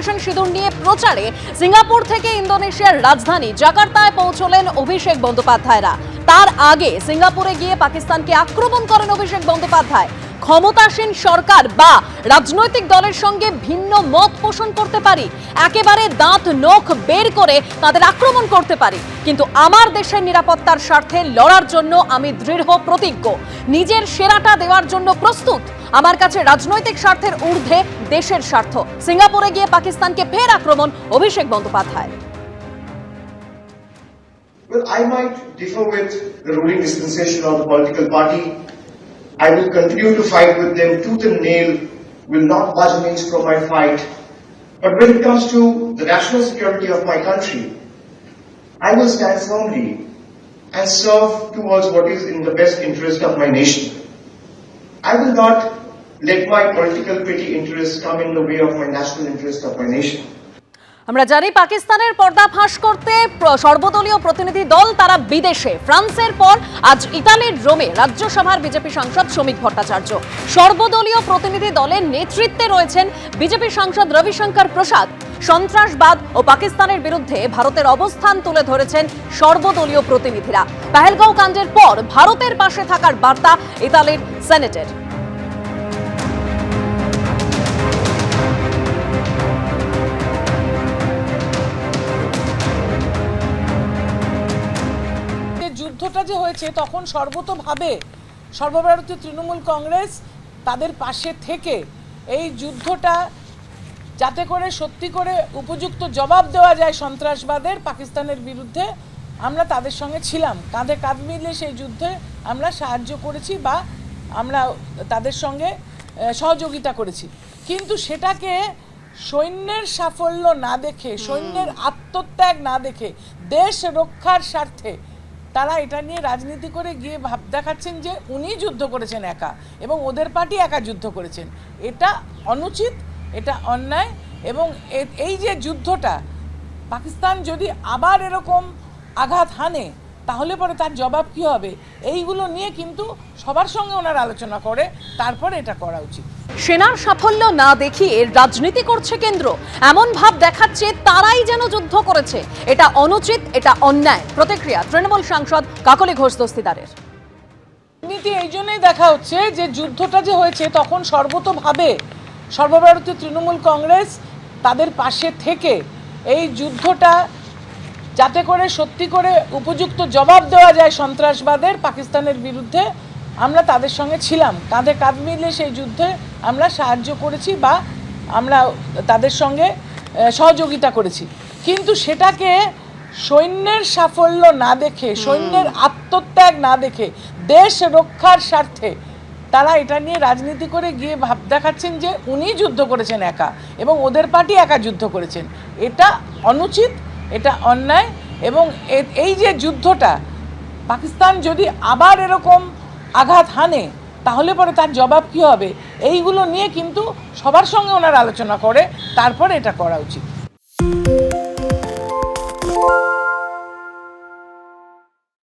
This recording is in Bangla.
অপারেশন সিঁদুর নিয়ে প্রচারে সিঙ্গাপুর থেকে ইন্দোনেশিয়ার রাজধানী জাকার্তায় পৌঁছলেন অভিষেক বন্দ্যোপাধ্যায়রা। তার আগে সিঙ্গাপুরে গিয়ে পাকিস্তানকে আক্রমণ করেন অভিষেক বন্দ্যোপাধ্যায়। ক্ষমতাসীন সরকার বা রাজনৈতিক দলের সঙ্গে ভিন্ন মত পোষণ করতে পারি, একেবারে দাঁত নখ বের করে তাদের আক্রমণ করতে পারি। কিন্তু আমার দেশের নিরাপত্তার স্বার্থে লড়ার জন্য আমি দৃঢ় প্রতিজ্ঞ। নিজের সেরাটা দেওয়ার জন্য প্রস্তুত। আমার কাছে রাজনৈতিক স্বার্থের ঊর্ধ্বে দেশের স্বার্থ সিঙ্গাপুরে গিয়ে পাকিস্তানকে ফের আক্রমণ Abhishek Bandyopadhyay Well, I might differ with the ruling dispensation of the political party. I will continue to fight with them tooth and nail, will not budge an inch from my fight. But when it comes to the national security of my country, I will stand firmly and serve towards what is in the best interest of my nation. I will not let my political petty interests come in the way of my national interest of my nation. আমরা জানি পাকিস্তানের পর্দা ফাঁস করতে সর্বদলীয় প্রতিনিধি দল তারা বিদেশে। ফ্রান্সের পর আজ ইতালির রোমে রাজ্যসভার বিজেপি সাংসদ শ্রমিক ভট্টাচার্য। সর্বদলীয় প্রতিনিধি দলের নেতৃত্বে রয়েছেন বিজেপি সাংসদ রবিশঙ্কর প্রসাদ। সন্ত্রাসবাদ ও পাকিস্তানের বিরুদ্ধে ভারতের অবস্থান তুলে ধরেছেন সর্বদলীয় প্রতিনিধিরা। পেহেলগাঁও কাণ্ডের পর ভারতের পাশে থাকার বার্তা ইতালির সেনেটের। যে যুদ্ধটা যে হয়েছে তখন সর্বতোভাবে সর্বভারতীয় তৃণমূল কংগ্রেস তাদের পাশে থেকে এই যুদ্ধটা যাতে করে সত্যি করে উপযুক্ত জবাব দেওয়া যায় সন্ত্রাসবাদের পাকিস্তানের বিরুদ্ধে আমরা তাদের সঙ্গে ছিলাম। কাঁধে কাঁধ মিলিয়ে সেই যুদ্ধে আমরা সাহায্য করেছি বা আমরা তাদের সঙ্গে সহযোগিতা করেছি। কিন্তু সেটাকে সৈন্যের সাফল্য না দেখে সৈন্যের আত্মত্যাগ না দেখে দেশ রক্ষার স্বার্থে তারা এটা নিয়ে রাজনীতি করে গিয়ে ভাব দেখাচ্ছেন যে উনি যুদ্ধ করেছেন একা এবং ওদের পার্টি একা যুদ্ধ করেছেন। এটা অনুচিত, এটা অন্যায় এবং এই যে যুদ্ধটা, পাকিস্তান যদি আবার এরকম আঘাত হানে তাহলে পরে তার জবাব কি হবে? এইগুলো নিয়ে কিন্তু সবার সঙ্গে ওনার আলোচনা করে তারপরে এটা করা উচিত। সেনার সাফল্য না দেখিয়ে রাজনীতি করছে কেন্দ্র। এমন ভাব দেখাচ্ছে তারাই যেন যুদ্ধ করেছে। এটা অনুচিত এটা অন্যায়। প্রতিক্রিয়া তৃণমূল সাংসদ কাকলি ঘোষ দস্তিদারের। রাজনীতি এই জন্যই দেখা হচ্ছে যে যুদ্ধটা যে হয়েছে তখন সর্বতোভাবে সর্বভারতীয় তৃণমূল কংগ্রেস তাদের পাশে থেকে এই যুদ্ধটা যাতে করে সত্যি করে উপযুক্ত জবাব দেওয়া যায় সন্ত্রাসবাদের পাকিস্তানের বিরুদ্ধে আমরা তাদের সঙ্গে ছিলাম। কাঁধে কাঁধ মিলিয়ে সেই যুদ্ধে আমরা সাহায্য করেছি বা আমরা তাদের সঙ্গে সহযোগিতা করেছি। কিন্তু সেটাকে সৈন্যের সাফল্য না দেখে সৈন্যের আত্মত্যাগ না দেখে দেশ রক্ষার স্বার্থে তারা এটা নিয়ে রাজনীতি করে গিয়ে ভাব দেখাচ্ছেন যে উনি যুদ্ধ করেছেন একা এবং ওদের পার্টি একা যুদ্ধ করেছেন। এটা অনুচিত এটা অন্যায় এবং এই যে যুদ্ধটা, পাকিস্তান যদি আবার এরকম আঘাত হানে, তাহলে পরে তার জবাব কি হবে? এইগুলো নিয়ে কিন্তু সবার সঙ্গে ওনার আলোচনা করে, তারপর এটা করা উচিত।